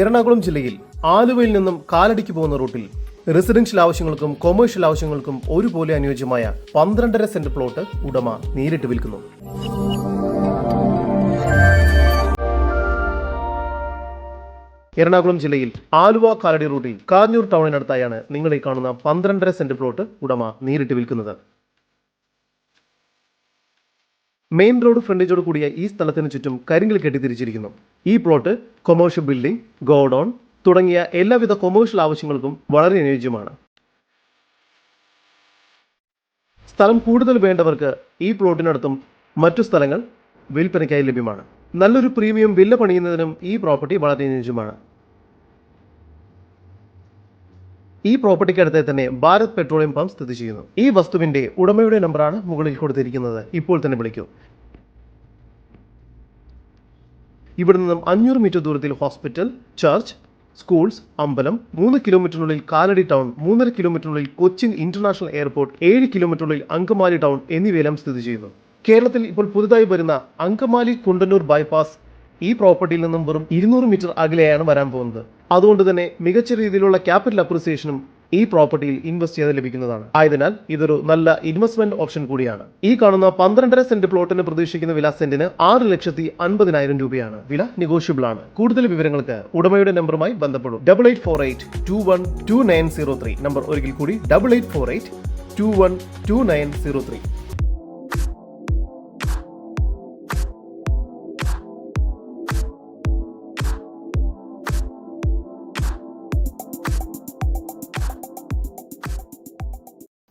എറണാകുളം ജില്ലയിൽ ആലുവയിൽ നിന്നും കാലടിക്ക് പോകുന്ന റൂട്ടിൽ റെസിഡൻഷ്യൽ ആവശ്യങ്ങൾക്കും കൊമേഴ്ഷ്യൽ ആവശ്യങ്ങൾക്കും ഒരുപോലെ അനുയോജ്യമായ പന്ത്രണ്ടര സെന്റ് പ്ലോട്ട് ഉടമ നേരിട്ട് വിൽക്കുന്നു. എറണാകുളം ജില്ലയിൽ ആലുവ കാലടി റൂട്ടിൽ കാഞ്ഞൂർ ടൗണിനടുത്തായാണ് നിങ്ങൾ ഈ കാണുന്ന പന്ത്രണ്ടര സെന്റ് പ്ലോട്ട് ഉടമ നേരിട്ട് വിൽക്കുന്നത്. മെയിൻ റോഡ് ഫ്രണ്ടേജോട് കൂടിയ ഈ സ്ഥലത്തിന് ചുറ്റും കരിങ്കൽ കെട്ടി തിരിച്ചിരിക്കുന്നു. ഈ പ്ലോട്ട് കൊമേഴ്ഷ്യൽ ബിൽഡിംഗ് ഗോഡൌൺ തുടങ്ങിയ എല്ലാവിധ കൊമേഴ്ഷ്യൽ ആവശ്യങ്ങൾക്കും വളരെ അനുയോജ്യമാണ്. സ്ഥലം കൂടുതൽ വേണ്ടവർക്ക് ഈ പ്ലോട്ടിനടുത്തും മറ്റു സ്ഥലങ്ങൾ വിൽപ്പനയ്ക്കായി ലഭ്യമാണ്. നല്ലൊരു പ്രീമിയം വില്ല പണിയുന്നതിനും ഈ പ്രോപ്പർട്ടി വളരെ അനുയോജ്യമാണ്. ഈ പ്രോപ്പർട്ടിക്ക് അടുത്ത് തന്നെ ഭാരത് പെട്രോളിയം പമ്പ് സ്ഥിതി ചെയ്യുന്നു. ഈ വസ്തുവിന്റെ ഉടമയുടെ നമ്പറാണ് മുകളിൽ കൊടുത്തിരിക്കുന്നത്. ഇപ്പോൾ തന്നെ വിളിക്കൂ. ഇവിടെ നിന്നും അഞ്ഞൂറ് മീറ്റർ ദൂരത്തിൽ ഹോസ്പിറ്റൽ ചർച്ച് സ്കൂൾസ് അമ്പലം മൂന്ന് കിലോമീറ്ററിനുള്ളിൽ കാലടി ടൗൺ മൂന്നര കിലോമീറ്ററിനുള്ളിൽ കൊച്ചിൻ ഇന്റർനാഷണൽ എയർപോർട്ട് ഏഴ് കിലോമീറ്ററിനുള്ളിൽ അങ്കമാലി ടൗൺ എന്നിവയെല്ലാം സ്ഥിതി ചെയ്യുന്നു. കേരളത്തിൽ ഇപ്പോൾ പുതുതായി വരുന്ന അങ്കമാലി കുണ്ടന്നൂർ ബൈപ്പാസ് ഈ പ്രോപ്പർട്ടിയിൽ നിന്നും വെറും ഇരുന്നൂറ് മീറ്റർ അകലെയാണ് വരാൻ പോകുന്നത്. അതുകൊണ്ട് തന്നെ മികച്ച രീതിയിലുള്ള ക്യാപിറ്റൽ അപ്രിസിയേഷനും ഈ പ്രോപ്പർട്ടിയിൽ ഇൻവെസ്റ്റ് ചെയ്ത് ലഭിക്കുന്നതാണ്. ആയതിനാൽ ഇതൊരു നല്ല ഇൻവെസ്റ്റ്മെന്റ് ഓപ്ഷൻ കൂടിയാണ്. ഈ കാണുന്ന പന്ത്രണ്ടര സെന്റ് പ്ലോട്ടിന് പ്രതീക്ഷിക്കുന്ന വില സെന്റിന് ആറ് ലക്ഷത്തി അൻപതിനായിരം രൂപയാണ്. വില നെഗോഷ്യബിൾ ആണ്. കൂടുതൽ വിവരങ്ങൾക്ക് ഉടമയുടെ നമ്പറുമായി ബന്ധപ്പെടും. Double eight four eight two one two nine zero three number ഒരിക്കൽ കൂടി double eight four eight two one two nine zero three